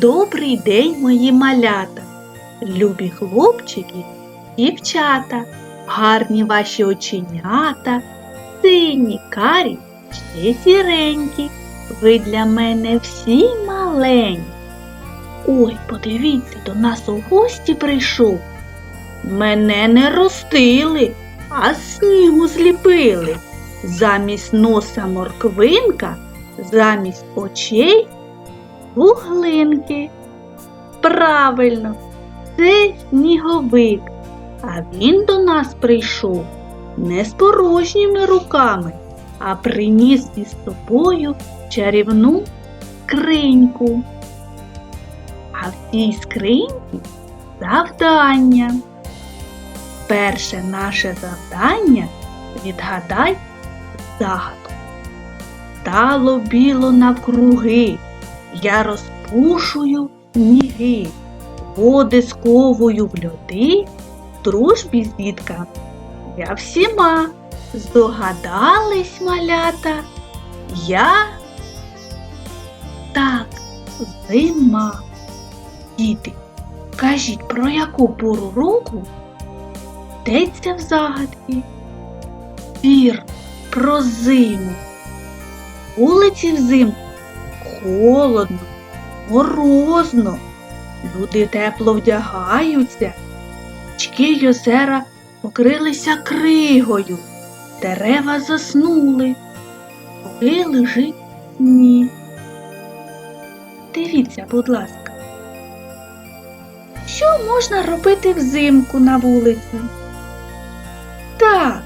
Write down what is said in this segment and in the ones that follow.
Добрий день, мої малята, любі хлопчики, дівчата, гарні ваші оченята, сині, карі, ще сіренькі. Ви для мене всі маленькі. Ой, подивіться, до нас у гості прийшов. Мене не ростили, а снігу зліпили. Замість носа морквинка, замість очей вуглинки. Правильно, це сніговик, а він до нас прийшов не з порожніми руками, а приніс із собою чарівну скриньку. А в цій скриньці завдання. Перше наше завдання відгадай загадку. Стало біло навкруги, я розпушую сніги, води сковую в льоди, дружбі з дітками я всіма здогадались малята, я так зима. Діти, кажіть, про яку пору року йдеться в загадки? Вір про зиму. Вулиці взимку холодно, морозно. Люди тепло вдягаються, річки й озера покрилися кригою, дерева заснули, поки лежить сніг. Дивіться, будь ласка, що можна робити взимку на вулиці? Так,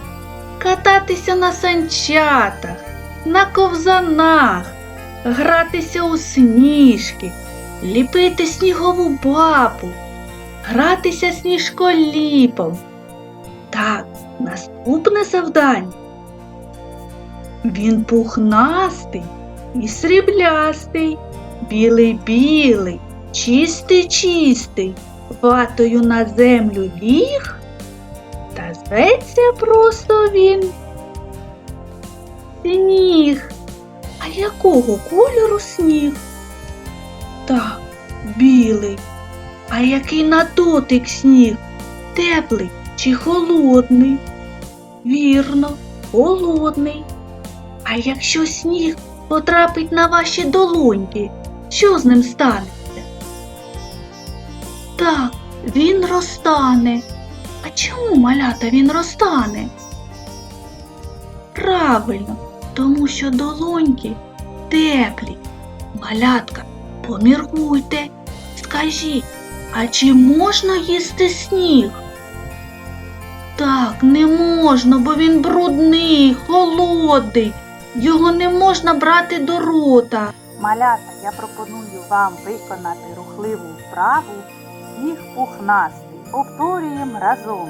кататися на санчатах, на ковзанах, гратися у сніжки, ліпити снігову бабу, гратися сніжколіпом. Так, наступне завдання. Він пухнастий і сріблястий, білий-білий, чистий-чистий, ватою на землю ліг, та зветься просто він сніг. Якого кольору сніг? Так, білий. А який на дотик сніг? Теплий чи холодний? Вірно, холодний. А якщо сніг потрапить на ваші долоньки, що з ним станеться? Так, він розтане. А чому малята він розтане? Правильно, тому що долоньки теплі. Малятка, поміркуйте, скажіть, а чи можна їсти сніг? Так, не можна, бо він брудний, холодний. Його не можна брати до рота. Малята, я пропоную вам виконати рухливу вправу сніг пухнастий. Повторюємо разом.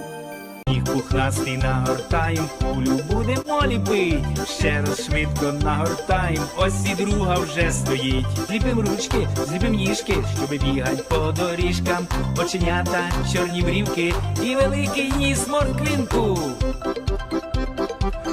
Сніг пухнастий нагортаєм, кулю будемо ліпить. Ще раз швидко нагортаєм, ось і друга вже стоїть. Зліпим ручки, зліпим ніжки, щоби бігать по доріжкам. Оченята, чорні брівки і великий ніс морквинку.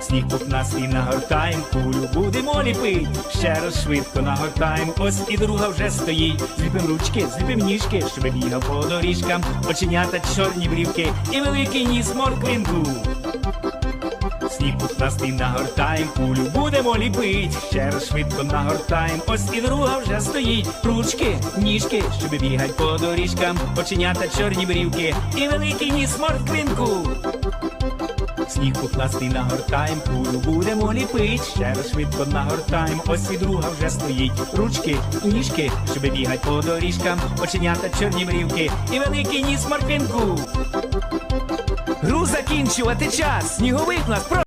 Сніг пухнастий нагортаєм, кулю будемо ліпить. Ще раз швидко нагортаєм, ось і друга вже стоїть. Зліпим ручки, зліпим ніжки, щоб бігав по доріжкам. Оченята, чорні брівки і великий ніс морквинку. Сніг пухнастий нагортаєм, кулю будемо ліпить. Ще раз швидко нагортаєм, ось і друга вже стоїть. Ручки, ніжки, щоб бігать по доріжкам. Оченята, чорні брівки і великий ніс морквинку. Сніг пухнастий нагортаєм, куру будемо ліпить. Ще раз швидко нагортаєм, ось і друга вже стоїть. Ручки, ніжки, щоб бігать по доріжкам, оченята чорні мрівки і великий ніс морквинку. Гру закінчувати час, сніговик нас про.